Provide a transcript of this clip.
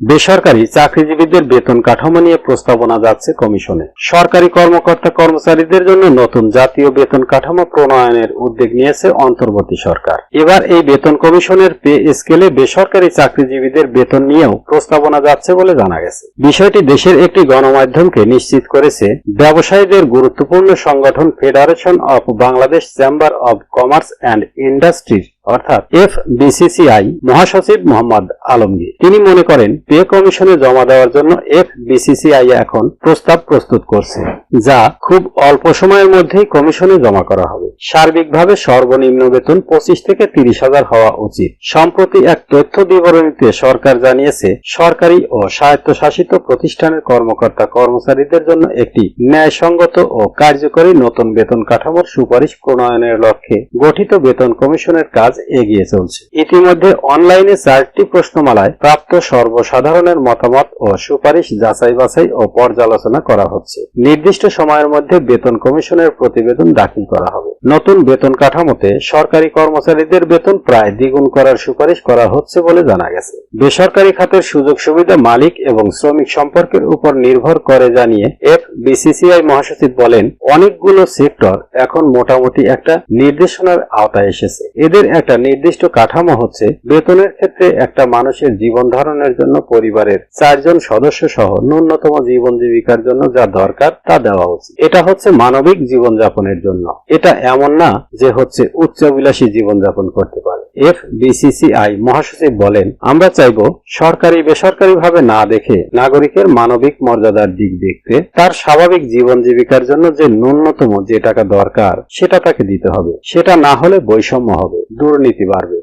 বেসরকারি চাকরিজীবীদের বেতন কাঠামো নিয়ে প্রস্তাবনা যাচ্ছে কমিশনে। সরকারি কর্মকর্তা কর্মচারীদের জন্য নতুন জাতীয় বেতন কাঠামো প্রণয়নের উদ্যোগ নিয়েছে অন্তর্বর্তী সরকার। এবার এই বেতন কমিশনের পে স্কেলে বেসরকারি চাকরিজীবীদের বেতন নিয়েও প্রস্তাবনা যাচ্ছে বলে জানা গেছে। বিষয়টি দেশের একটি গণমাধ্যমকে নিশ্চিত করেছে, ব্যবসায়ীদের গুরুত্বপূর্ণ সংগঠন Federation of Bangladesh Chamber of Commerce and ইন্ডাস্ট্রির অর্থাৎ এফ বিসিসিআই মহাসচিব মোহাম্মদ আলমগীর। তিনি মনে করেন, পে কমিশনে জমা দেওয়ার জন্য এফ বিসিসিআই এখন প্রস্তাব প্রস্তুত করছে, যা খুব অল্প সময়ের মধ্যেই কমিশনে জমা করা হবে। সার্বিকভাবে সর্বনিম্ন বেতন পঁচিশ থেকে তিরিশ হাজার হওয়া উচিত। সম্প্রতি এক তথ্য বিবরণীতে সরকার জানিয়েছে, সরকারি ও স্বায়ত্তশাসিত প্রতিষ্ঠানের কর্মকর্তা কর্মচারীদের জন্য একটি ন্যায়সঙ্গত ও কার্যকরী নতুন বেতন কাঠামোর সুপারিশ প্রণয়নের লক্ষ্যে গঠিত বেতন কমিশনের কাজ এগিয়ে চলছে। ইতিমধ্যে অনলাইনে চারটি প্রশ্নমালায় প্রাপ্ত সর্বসাধারণের মতামত ও সুপারিশ যাচাই বাছাই ও পর্যালোচনা করা হচ্ছে। নির্দিষ্ট সময়ের মধ্যে বেতন কমিশনের প্রতিবেদন দাখিল করা হবে। নতুন বেতন কাঠামোতে সরকারি কর্মচারীদের বেতন প্রায় দ্বিগুণ করার সুপারিশ করা হচ্ছে বলে জানা গেছে। বেসরকারি খাতের সুযোগ সুবিধা মালিক এবং শ্রমিক সম্পর্কের উপর নির্ভর করে জানিয়ে এফ বিসিসিআই মহাসচিব বলেন, অনেকগুলো সেক্টর এখন মোটামুটি একটা নির্দেশনার আওতায় এসেছে। এদের একটা নির্দিষ্ট কাঠামো হচ্ছে বেতনের ক্ষেত্রে একটা মানুষের জীবন ধারণের জন্য পরিবারের চারজন সদস্য সহ ন্যূনতম জীবন জীবিকার জন্য যা দরকার তা দেওয়া উচিত এটা হচ্ছে মানবিক জীবনযাপনের জন্য। এটা এমন না যে হচ্ছে উচ্চাবিলাসী জীবনযাপন করতে পারে। এফ বিসিসিআই মহাসচিব বলেন, আমরা চাইব সরকারি বেসরকারি ভাবে না দেখে নাগরিকের মানবিক মর্যাদার দিক দেখতে তার স্বাভাবিক জীবন জীবিকার জন্য যে ন্যূনতম যে টাকা দরকার সেটা তাকে দিতে হবে। সেটা না হলে বৈষম্য হবে। नीति बार में